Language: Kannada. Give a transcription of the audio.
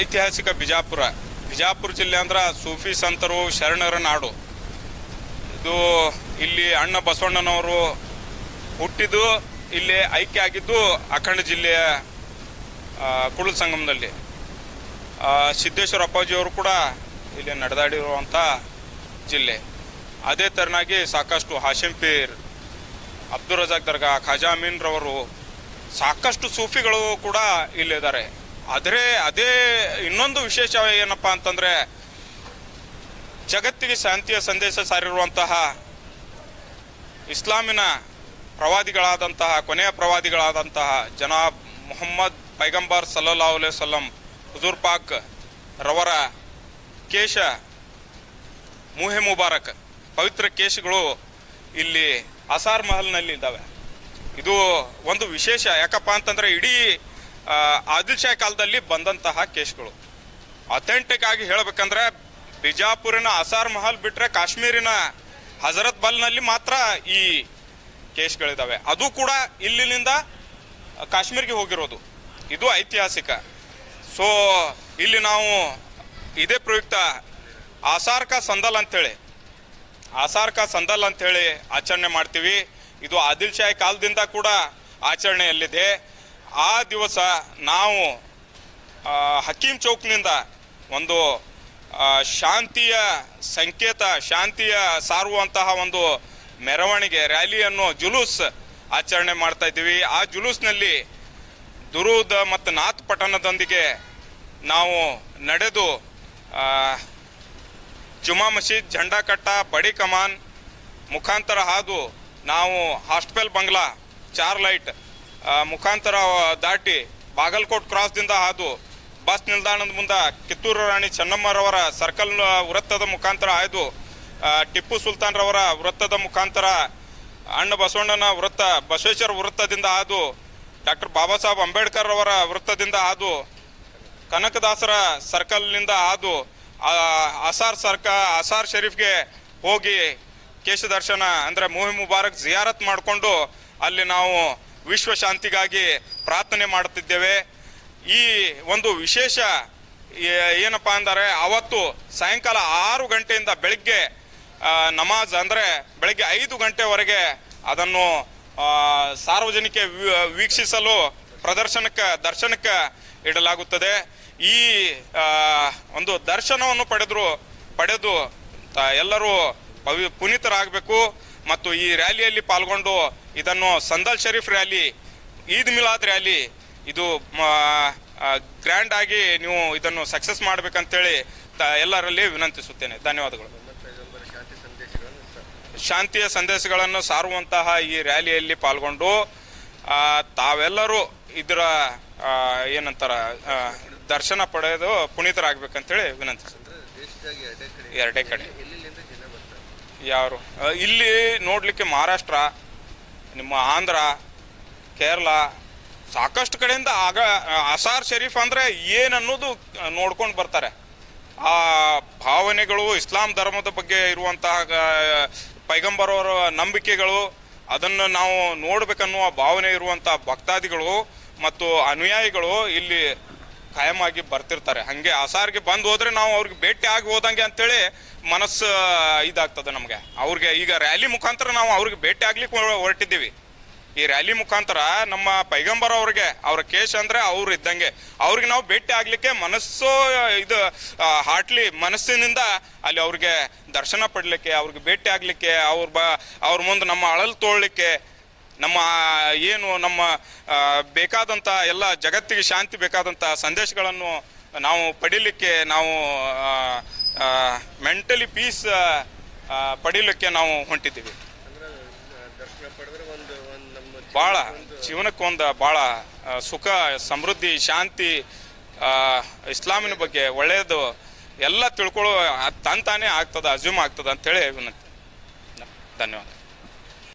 ಐತಿಹಾಸಿಕ ಬಿಜಾಪುರ. ಬಿಜಾಪುರ ಜಿಲ್ಲೆ ಅಂದ್ರೆ ಸೂಫಿ ಸಂತರು, ಶರಣರ ನಾಡು. ಇದು ಇಲ್ಲಿ ಅಣ್ಣ ಬಸವಣ್ಣನವರು ಹುಟ್ಟಿದ್ದು, ಇಲ್ಲಿ ಐಕ್ಯ ಆಗಿದ್ದು ಅಖಂಡ ಜಿಲ್ಲೆಯ ಕುಳು ಸಂಗಮದಲ್ಲಿ. ಸಿದ್ದೇಶ್ವರ ಅಪ್ಪಾಜಿಯವರು ಕೂಡ ಇಲ್ಲಿ ನಡೆದಾಡಿರುವಂಥ ಜಿಲ್ಲೆ. ಅದೇ ತೆರನಾಗಿ ಸಾಕಷ್ಟು ಹಾಶಿಂಪೀರ್ ಅಬ್ದುಲ್ ರಜಾಕ್ ದರ್ಗಾ, ಖಾಜಾ ಅಮೀನ್ರವರು ಸಾಕಷ್ಟು ಸೂಫಿಗಳು ಕೂಡ ಇಲ್ಲಿದ್ದಾರೆ. ಆದರೆ ಅದೇ ಇನ್ನೊಂದು ವಿಶೇಷ ಏನಪ್ಪ ಅಂತಂದ್ರೆ ಜಗತ್ತಿಗೆ ಶಾಂತಿಯ ಸಂದೇಶ ಸಾರಿರುವಂತಹ ಇಸ್ಲಾಮಿನ ಪ್ರವಾದಿಗಳಾದಂತಹ, ಕೊನೆಯ ಪ್ರವಾದಿಗಳಾದಂತಹ ಜನಾಬ್ ಮೊಹಮ್ಮದ್ ಪೈಗಂಬರ್ ಸಲ್ಲಾ ಅಲೈಹಿ ವಸಲ್ಲಂ ಹುಜೂರ್ ಪಾಕ್ ರವರ ಕೇಶ ಮುಹೆ ಮುಬಾರಕ್, ಪವಿತ್ರ ಕೇಶಗಳು ಇಲ್ಲಿ ಅಸಾರ್ ಮಹಲ್ನಲ್ಲಿ ಇದ್ದಾವೆ. ಇದು ಒಂದು ವಿಶೇಷ. ಯಾಕಪ್ಪ ಅಂತಂದರೆ ಇಡೀ ಆದಿಲ್ ಶಾ ಕಾಲದಲ್ಲಿ ಬಂದಂತಹ ಕೇಸ್ಗಳು. ಅಥೆಂಟಿಕ್ ಆಗಿ ಹೇಳಬೇಕಂದ್ರೆ ಬಿಜಾಪುರಿನ ಅಸಾರ್ ಮಹಲ್ ಬಿಟ್ರೆ ಕಾಶ್ಮೀರಿನ ಹಜರತ್ ಬಲ್ನಲ್ಲಿ ಮಾತ್ರ ಈ ಕೇಸ್ಗಳಿದ್ದಾವೆ ಅದು ಕೂಡ ಇಲ್ಲಿನಿಂದ ಕಾಶ್ಮೀರ್ಗೆ ಹೋಗಿರೋದು. ಇದು ಐತಿಹಾಸಿಕ. ಸೊ ಇಲ್ಲಿ ನಾವು ಇದೇ ಪ್ರಯುಕ್ತ ಆಸಾರ್ಕ ಸಂದಲ್ ಅಂತೇಳಿ. ಆಸಾರ್ಕ ಸಂದಲ್ ಅಂತೇಳಿ ಆಚರಣೆ ಮಾಡ್ತೀವಿ. ಇದು ಆದಿಲ್ ಶಾಹಿ ಕಾಲದಿಂದ ಕೂಡ ಆಚರಣೆಯಲ್ಲಿದೆ. ಆ ದಿವಸ ನಾವು ಹಕೀಂ ಚೌಕ್ನಿಂದ ಒಂದು ಶಾಂತಿಯ ಸಂಕೇತ, ಶಾಂತಿಯ ಸಾರುವಂತಹ ಒಂದು ಮೆರವಣಿಗೆ, ರ್ಯಾಲಿಯನ್ನು ಜುಲೂಸ್ ಆಚರಣೆ ಮಾಡ್ತಾ ಇದ್ದೀವಿ. ಆ ಜುಲೂಸ್ನಲ್ಲಿ ದುರೂದ ಮತ್ತು ನಾಥ್ ಪಟ್ಟಣದೊಂದಿಗೆ ನಾವು ನಡೆದು ಜುಮಾ ಮಸೀದ್ ಝಂಡಾ ಕಟ್ಟ ಬಡಿ ಕಮಾನ್ ಮುಖಾಂತರ ಹಾದು ನಾವು ಹಾಸ್ಟೆಲ್ ಬಂಗ್ಲಾ ಚಾರ್ ಲೈಟ್ ಮುಖಾಂತರ ದಾಟಿ ಬಾಗಲಕೋಟ್ ಕ್ರಾಸ್ದಿಂದ ಹಾದು ಬಸ್ ನಿಲ್ದಾಣದ ಮುಂದೆ ಕಿತ್ತೂರು ರಾಣಿ ಚೆನ್ನಮ್ಮರವರ ಸರ್ಕಲ್ ವೃತ್ತದ ಮುಖಾಂತರ ಹಾಯ್ದು ಟಿಪ್ಪು ಸುಲ್ತಾನ್ರವರ ವೃತ್ತದ ಮುಖಾಂತರ, ಅಣ್ಣ ಬಸವಣ್ಣನ ವೃತ್ತ, ಬಸವೇಶ್ವರ ವೃತ್ತದಿಂದ ಹಾದು, ಡಾಕ್ಟರ್ ಬಾಬಾ ಸಾಹೇಬ್ ಅಂಬೇಡ್ಕರ್ ಅವರ ವೃತ್ತದಿಂದ ಹಾದು, ಕನಕದಾಸರ ಸರ್ಕಲ್ನಿಂದ ಹಾದು ಅಸಾರ್ ಸರ್ಕ, ಅಸಾರ್ ಶರೀಫ್ಗೆ ಹೋಗಿ ಕೇಶ ದರ್ಶನ ಅಂದ್ರೆ ಮೂಹಿ ಮುಬಾರಕ್ ಜಿಯಾರತ್ ಮಾಡಿಕೊಂಡು ಅಲ್ಲಿ ನಾವು ವಿಶ್ವ ಶಾಂತಿಗಾಗಿ ಪ್ರಾರ್ಥನೆ ಮಾಡುತ್ತಿದ್ದೇವೆ. ಈ ಒಂದು ವಿಶೇಷ ಏನಪ್ಪ ಅಂದರೆ ಅವತ್ತು ಸಾಯಂಕಾಲ ಆರು ಗಂಟೆಯಿಂದ ಬೆಳಗ್ಗೆ ನಮಾಜ್ ಅಂದರೆ ಬೆಳಗ್ಗೆ ಐದು ಗಂಟೆವರೆಗೆ ಅದನ್ನು ಸಾರ್ವಜನಿಕ ವೀಕ್ಷಿಸಲು ಪ್ರದರ್ಶನಕ್ಕೆ, ದರ್ಶನಕ್ಕೆ ಇಡಲಾಗುತ್ತದೆ. ಈ ಒಂದು ದರ್ಶನವನ್ನು ಪಡೆದ್ರು, ಪಡೆದು ಎಲ್ಲರೂ ಪವಿ, ಪುನೀತರಾಗಬೇಕು. ಮತ್ತು ಈ ರ್ಯಾಲಿಯಲ್ಲಿ ಪಾಲ್ಗೊಂಡು ಇದನ್ನು ಸಂದಲ್ ಶರೀಫ್ ರ್ಯಾಲಿ ಈದ್ ಮಿಲಾದ್ ರ್ಯಾಲಿ ಇದು ಗ್ರ್ಯಾಂಡ್ ಆಗಿ ನೀವು ಇದನ್ನು ಸಕ್ಸಸ್ ಮಾಡಬೇಕಂತೇಳಿ ಎಲ್ಲರಲ್ಲಿ ವಿನಂತಿಸುತ್ತೇನೆ. ಧನ್ಯವಾದಗಳು. ಶಾಂತಿಯ ಸಂದೇಶಗಳನ್ನು ಸಾರುವಂತಹ ಈ ರ್ಯಾಲಿಯಲ್ಲಿ ಪಾಲ್ಗೊಂಡು ತಾವೆಲ್ಲರೂ ಇದರ ಏನಂತಾರ ದರ್ಶನ ಪಡೆದು ಪುನೀತರಾಗಬೇಕಂತೇಳಿ ವಿನಂತಿಸುತ್ತೆ ಎರಡೇ ಕಡೆ ಎರಡೇ ಕಡೆ ಎಲ್ಲಿಂದ ಜನ ಬರ್ತಾರೆ ಯಾರು? ಇಲ್ಲಿ ನೋಡಲಿಕ್ಕೆ ಮಹಾರಾಷ್ಟ್ರ, ನಿಮ್ಮ ಆಂಧ್ರ, ಕೇರಳ, ಸಾಕಷ್ಟು ಕಡೆಯಿಂದ ಆಗ ಅಸಾರ್ ಶರೀಫ್ ಅಂದ್ರೆ ಏನನ್ನೋದು ನೋಡ್ಕೊಂಡು ಬರ್ತಾರೆ. ಆ ಭಾವನೆಗಳು, ಇಸ್ಲಾಂ ಧರ್ಮದ ಬಗ್ಗೆ ಇರುವಂತಹ ಪೈಗಂಬರವರ ನಂಬಿಕೆಗಳು, ಅದನ್ನು ನಾವು ನೋಡ್ಬೇಕನ್ನುವ ಭಾವನೆ ಇರುವಂಥ ಭಕ್ತಾದಿಗಳು ಮತ್ತು ಅನುಯಾಯಿಗಳು ಇಲ್ಲಿ ಕಾಯಮಾಗಿ ಬರ್ತಿರ್ತಾರೆ. ಹಂಗೆ ಅಸಾರ್ಗೆ ಬಂದು ಹೋದ್ರೆ ನಾವು ಅವ್ರಿಗೆ ಭೇಟಿ ಆಗಿ ಹೋದಂಗೆ ಅಂತೇಳಿ ಮನಸ್ಸು, ಇದಾಗ್ತದೆ ನಮಗೆ. ಅವ್ರಿಗೆ ಈಗ ರ್ಯಾಲಿ ಮುಖಾಂತರ ನಾವು ಅವ್ರಿಗೆ ಭೇಟಿ ಆಗ್ಲಿಕ್ಕೆ ಹೊರಟಿದ್ದೀವಿ. ಈ ರ್ಯಾಲಿ ಮುಖಾಂತರ ನಮ್ಮ ಪೈಗಂಬರ್ ಅವ್ರಿಗೆ, ಅವ್ರ ಕೇಸ್ ಅಂದ್ರೆ ಅವ್ರು ಇದ್ದಂಗೆ. ಅವ್ರಿಗೆ ನಾವು ಭೇಟಿ ಆಗ್ಲಿಕ್ಕೆ ಮನಸ್ಸು, ಇದು ಹಾಟ್ಲಿ ಮನಸ್ಸಿನಿಂದ ಅಲ್ಲಿ ಅವ್ರಿಗೆ ದರ್ಶನ ಪಡ್ಲಿಕ್ಕೆ, ಅವ್ರಿಗೆ ಭೇಟಿ ಆಗ್ಲಿಕ್ಕೆ, ಅವ್ರ ಬ, ಅವ್ರ ಮುಂದೆ ನಮ್ಮ ಅಳಲು ತೋಳ್ಲಿಕ್ಕೆ ನಮ್ಮ, ಏನು ನಮ್ಮ ಬೇಕಾದಂಥ ಎಲ್ಲ ಜಗತ್ತಿಗೆ ಶಾಂತಿ ಬೇಕಾದಂಥ ಸಂದೇಶಗಳನ್ನು ನಾವು ಪಡೀಲಿಕ್ಕೆ ನಾವು ಮೆಂಟಲಿ ಪೀಸ್ ಪಡೀಲಿಕ್ಕೆ ನಾವು ಹೊಂಟಿದ್ದೀವಿ. ಭಾಳ ಜೀವನಕ್ಕೊಂದು ಭಾಳ ಸುಖ, ಸಮೃದ್ಧಿ, ಶಾಂತಿ ಇಸ್ಲಾಮಿನ ಬಗ್ಗೆ ಒಳ್ಳೆಯದು ಎಲ್ಲ ತಿಳ್ಕೊಳ್ಳೋ ತಂತಾನೇ ಆಗ್ತದೆ ಅಸ್ಯೂಮ್ ಆಗ್ತದೆ ಅಂತೇಳಿ ವಿನಂತಿ. ಧನ್ಯವಾದ.